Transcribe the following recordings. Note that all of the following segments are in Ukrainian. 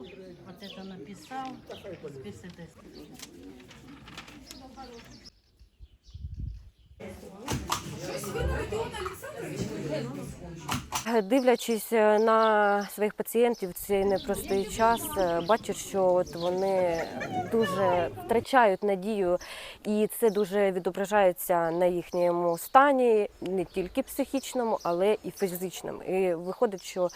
Вот это написал, список Дивлячись е, на своїх пацієнтів в цей непростий час, е, бачу, що от вони дуже втрачають надію, і це дуже відображається на їхньому стані, не тільки психічному, але і фізичному. І виходить, що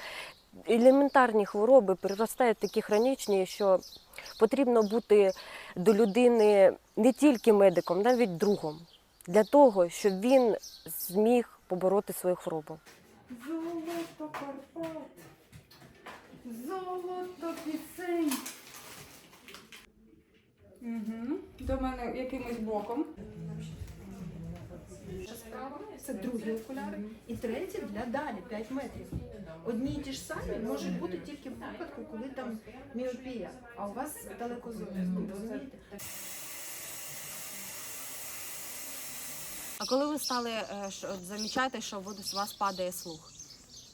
елементарні хвороби переростають такі хронічні, що потрібно бути до людини не тільки медиком, навіть другом, для того, щоб він зміг побороти свою хворобу. Золото Карпат, золото пісень. Угу. До мене якимось боком. Це другі окуляри. І треті для далі 5 метрів. Одні і ті ж самі можуть бути тільки в випадку, коли там міопія, а у вас далеко Розумієте? А коли ви стали е, от замічати, що у вас падає слух?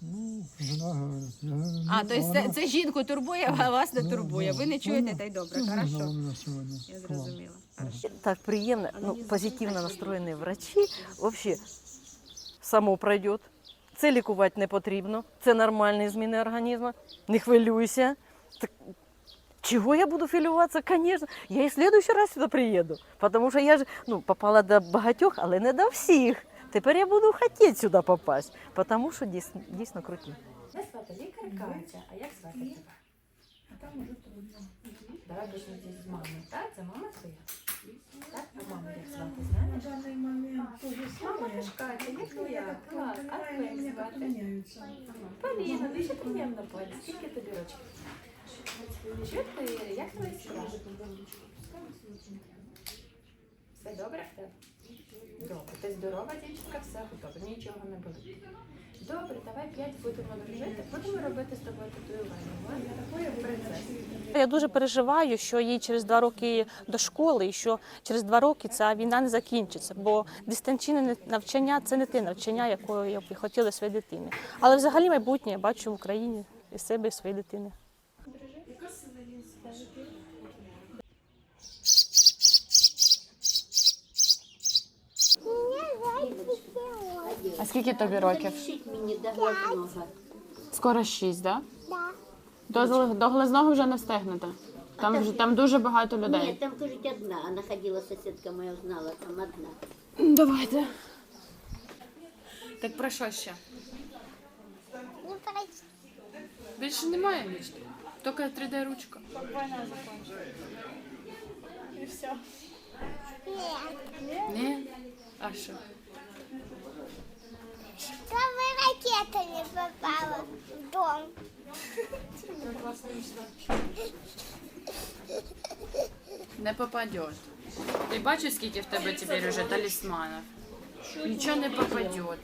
Ну, жена говорить. Я говорю, А, ну, то есть це, вона- це жінку турбує, а вас не Ну, турбує. да. Ви не чуєте, та й добре. ну, вона Хорошо. мене сьогодні Я зрозуміла. Хорошо. Так приємно, ну, позитивно настроєні врачі. Взагалі, само пройде. Це лікувати не потрібно. Це нормальні зміни організму. Не хвилюйся. Так, чого я буду хвилюватися? Звісно. Я і в следующий раз сюди приїду. Тому що я ж ну, попала до багатьох, але не до всіх. Тепер я буду хотіти сюди попасть, тому що дійсно, дійсно круті. Мене звати лікар Катя, а як звати тебе? А там уже трудно. Давай почнемо з мами. Так, це мама твоя? Так, а маму як звати, знаєш? даний момент Мама теж Катя, як твоя? Клас. А твоя як звати? Поліна, дуже приємно, Полі. Скільки тобі рочків? Що ти? Як твоя справа? Все добре в тебе? Добре. Ти здорова, дівчинка, все готово, нічого не болить. Добре, давай п'ять будемо дружити. Будемо робити з тобою татуювання. Такої. Я дуже переживаю, що їй через два роки до школи, і що через два роки ця війна не закінчиться, бо дистанційне навчання це не те навчання, якого я б хотіла своїй дитині. Але взагалі майбутнє я бачу в Україні і себе, і своєї дитини. А скільки тобі років? Скоро шість, так? Да? До, до глазного вже не встигнете. Там, вже, там дуже багато людей. Нет, там, кажуть, одна. Она ходила, соседка моя знала, там одна. Давайте. Так про що ще? Більше немає ніч. Тільки 3D ручка. І все. Ні? А що? Не попадет. Ти бачиш, скільки в тебе тепер уже талісманів? Нічого не попадет.